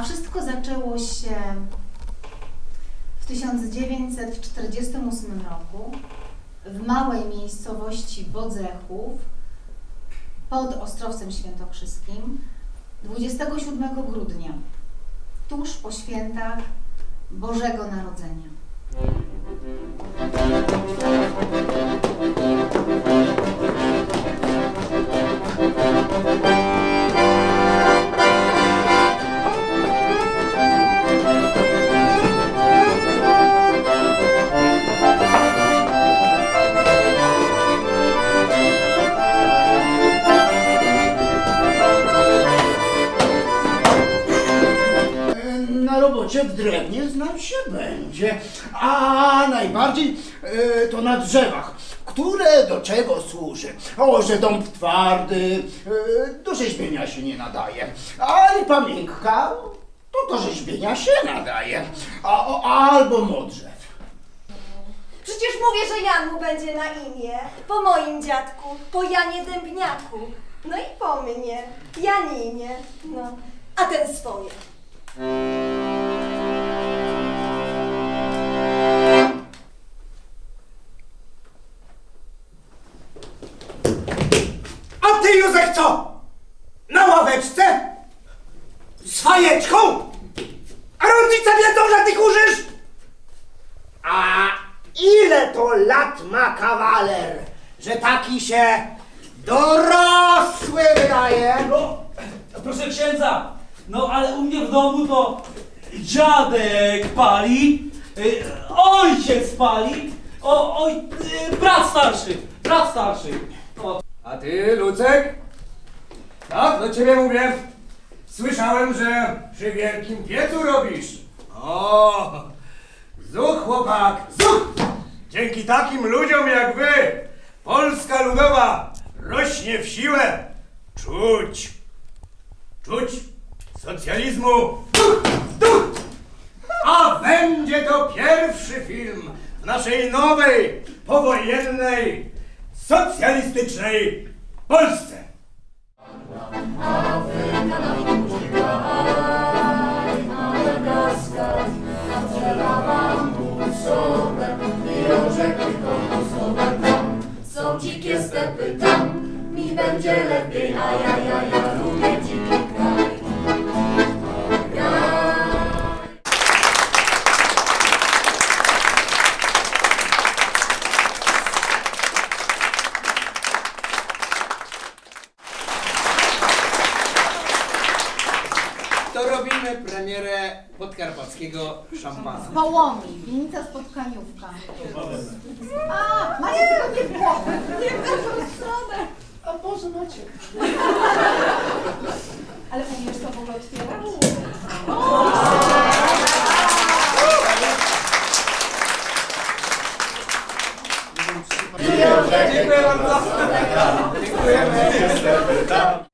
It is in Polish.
A wszystko zaczęło się w 1948 roku w małej miejscowości Bodzechów pod Ostrowcem Świętokrzyskim 27 grudnia, tuż po świętach Bożego Narodzenia. Robocie w drewnie znam się będzie, a najbardziej e, to na drzewach, które do czego służy. O, że dąb twardy e, do rzeźbienia się nie nadaje, a lipa miękka to do rzeźbienia się nadaje, a, o, albo modrzew. Przecież mówię, że Jan mu będzie na imię. Po moim dziadku, po Janie Dębniaku. No i po mnie, Janinie. No, a ten swoje. Ty, Józek, co? Na ławeczce? Z fajeczką? A rodzice wiedzą, że ty kurzysz? A ile to lat ma kawaler, że taki się dorosły wydaje? No, proszę księdza, no ale u mnie w domu to dziadek pali, y, ojciec pali, o, oj, y, brat starszy, brat starszy. A ty, Lucek? Tak, do ciebie mówię. Słyszałem, że przy wielkim piecu robisz. O, zuch, chłopak, zuch! Dzięki takim ludziom jak wy, Polska Ludowa rośnie w siłę. Czuć, czuć socjalizmu. Duch, duch! A będzie to pierwszy film w naszej nowej, powojennej, socjalistycznej Polsce. Są dzikie stepy tam, mi będzie lepiej, a To robimy premierę podkarpackiego szampana. Połomi, wienica spotkaniówka. A, macie tylko nie głowę. Nie w tą stronę. A może macie? Ale umiesz to w ogóle otwierać? Dziękuję bardzo. Dziękujemy.